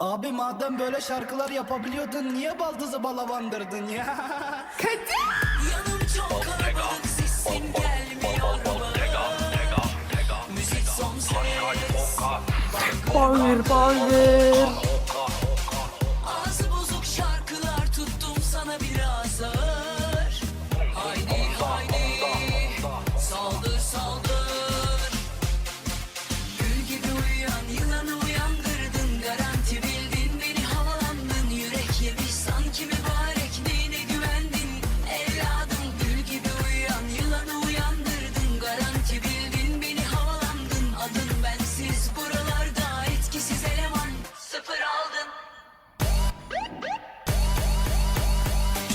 Abi madem böyle şarkılar yapabiliyordun niye baldızı balavandırdın ya? Yanım çok kalabalık sesim gelmiyor mu? Müzik son ses Bağır bağır.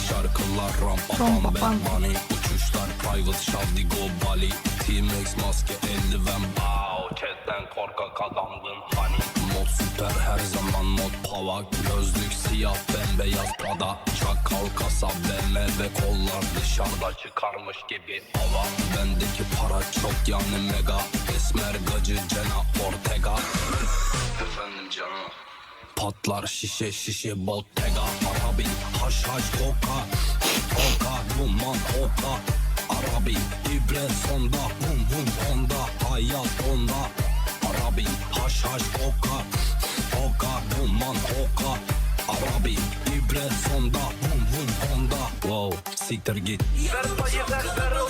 Şarkılar ram pam ben money Uçuşlar private şavdigo Bali. T-Max maske eldiven. Bow chatten korkak adamdın hani. Mod süper her zaman mod pava. Gözlük siyah bembeyaz pada Çakal kasa BMW kollar dışarıda çıkarmış gibi hava. Bendeki para çok yani mega. Esmer gacı cena Ortega. Efendim canım. Patlar şişe şişe bottega. Arabi haş koka Koka duman oka Arabi ibre sonda Bum bum onda. Hayat onda. Arabi haş haş koka Koka duman oka Arabi ibre sonda Bum bum onda. Wow siktir git. Kalabalık sesim gelmiyor mu?